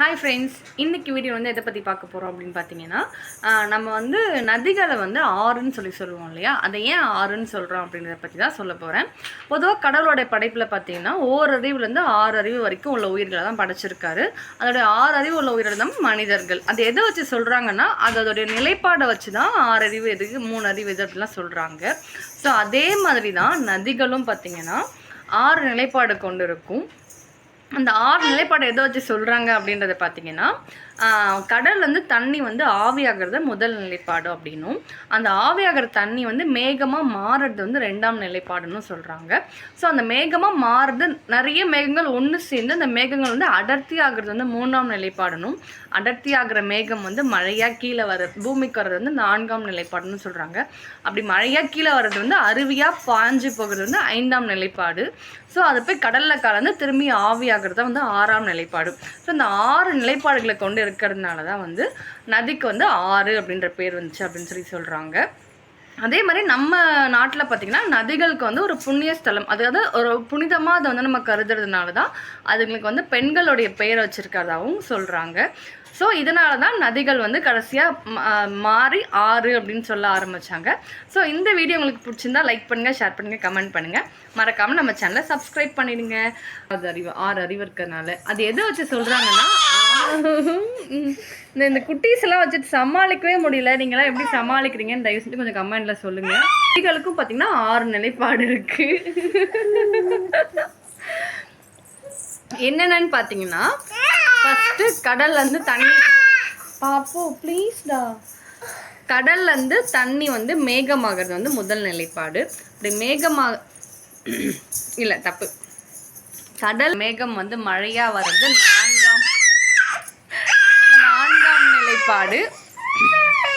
Hi friends இன்னைக்கு video வந்து எதை பற்றி பார்க்க போகிறோம் அப்படின்னு பார்த்தீங்கன்னா நம்ம வந்து நதிகளை வந்து ஆறுன்னு சொல்லி சொல்லுவோம் இல்லையா? அதை ஏன் ஆறுன்னு சொல்கிறோம் அப்படின்றத பற்றி தான் சொல்ல போகிறேன் பொதுவாக கடவுளோடைய படைப்பில் பார்த்தீங்கன்னா ஓரறிவுலேருந்து ஆறு அறிவு வரைக்கும் உள்ள உயிர்களை தான் படைச்சிருக்காரு. அதோடைய ஆறு அறிவு உள்ள உயிர்கள் தான் மனிதர்கள். அது எதை வச்சு சொல்கிறாங்கன்னா அது அதோடைய நிலைப்பாடை வச்சு தான் ஆறு அறிவு எதுக்கு மூணு அறிவு எது அப்படிலாம் சொல்கிறாங்க ஸோ அதே மாதிரி தான் நதிகளும் பார்த்தீங்கன்னா ஆறு நிலைப்பாடு கொண்டு இருக்கும் அந்த ஆறு நிலைப்பாடு எதை வச்சு சொல்கிறாங்க அப்படின்றத பார்த்தீங்கன்னா ஆஹ் கடல் வந்து தண்ணி வந்து ஆவியாகிறது முதல் நிலைப்பாடு அப்படின்னும். அந்த ஆவியாகிற தண்ணி வந்து மேகமாக மாறுறது வந்து ரெண்டாம் நிலைப்பாடுன்னு சொல்கிறாங்க ஸோ அந்த மேகமாக மாறுறது நிறைய மேகங்கள் ஒன்று சேர்ந்து அந்த மேகங்கள் வந்து அடர்த்தி ஆகிறது வந்து மூணாம் நிலைப்பாடுனும் அடர்த்தி ஆகிற மேகம் வந்து மழையாக கீழே வர பூமிக்கு வர்றது வந்து நான்காம் நிலைப்பாடுன்னு சொல்கிறாங்க அப்படி மழையாக கீழே வர்றது வந்து அருவியாக பாஞ்சு போகிறது வந்து ஐந்தாம் நிலைப்பாடு. ஸோ அது போய் கடலில் கலந்து திரும்பி ஆவியாக ஆவியாகிறது வந்து ஆறாம் நிலைப்பாடு. ஸோ இந்த ஆறு நிலைப்பாடுகளை கொண்டு இருக்கிறதுனால தான் வந்து நதிக்கு வந்து ஆறு அப்படின்ற பேர் வந்துச்சு அப்படின்னு சொல்லி சொல்கிறாங்க அதே மாதிரி நம்ம நாட்டில் பார்த்திங்கன்னா நதிகளுக்கு வந்து ஒரு புண்ணிய ஸ்தலம். அதாவது ஒரு புனிதமாக அதை வந்து நம்ம கருதுறதுனால தான் அதுங்களுக்கு வந்து பெண்களுடைய பெயரை வச்சுருக்கிறதாகவும் சொல்கிறாங்க ஸோ இதனால தான் நதிகள் வந்து கடைசியாக மாறி ஆறு அப்படின்னு சொல்ல ஆரம்பித்தாங்க ஸோ இந்த வீடியோ உங்களுக்கு பிடிச்சிருந்தா லைக் பண்ணுங்கள் ஷேர் பண்ணுங்கள் கமெண்ட் பண்ணுங்கள் மறக்காமல் நம்ம சேனலை சப்ஸ்கிரைப் பண்ணிடுங்க. அது அறிவு ஆறு அறிவு இருக்கிறதுனால. அது எதை வச்சு சொல்கிறாங்கன்னா இந்த இந்த குட்டீஸ் எல்லாம் வச்சுட்டு சமாளிக்கவே முடியல. நீங்களாம் எப்படி சமாளிக்கிறீங்கன்னு தயவு செஞ்சு கொஞ்சம் கமெண்ட்ல சொல்லுங்க. குட்டிகளுக்கும் பார்த்தீங்கன்னா ஆறு நிலைப்பாடு இருக்கு. என்னென்னு பார்த்தீங்கன்னா ஃபஸ்ட்டு கடல்ல இருந்து தண்ணி பாப்போ ப்ளீஸ்டா கடல்ல இருந்து தண்ணி வந்து மேகமாகிறது வந்து முதல் நிலைப்பாடு. அப்படி மேகமாக இல்லை தப்பு. கடல் மேகம் வந்து மழையா வர்றது நான்காம் நான்காம்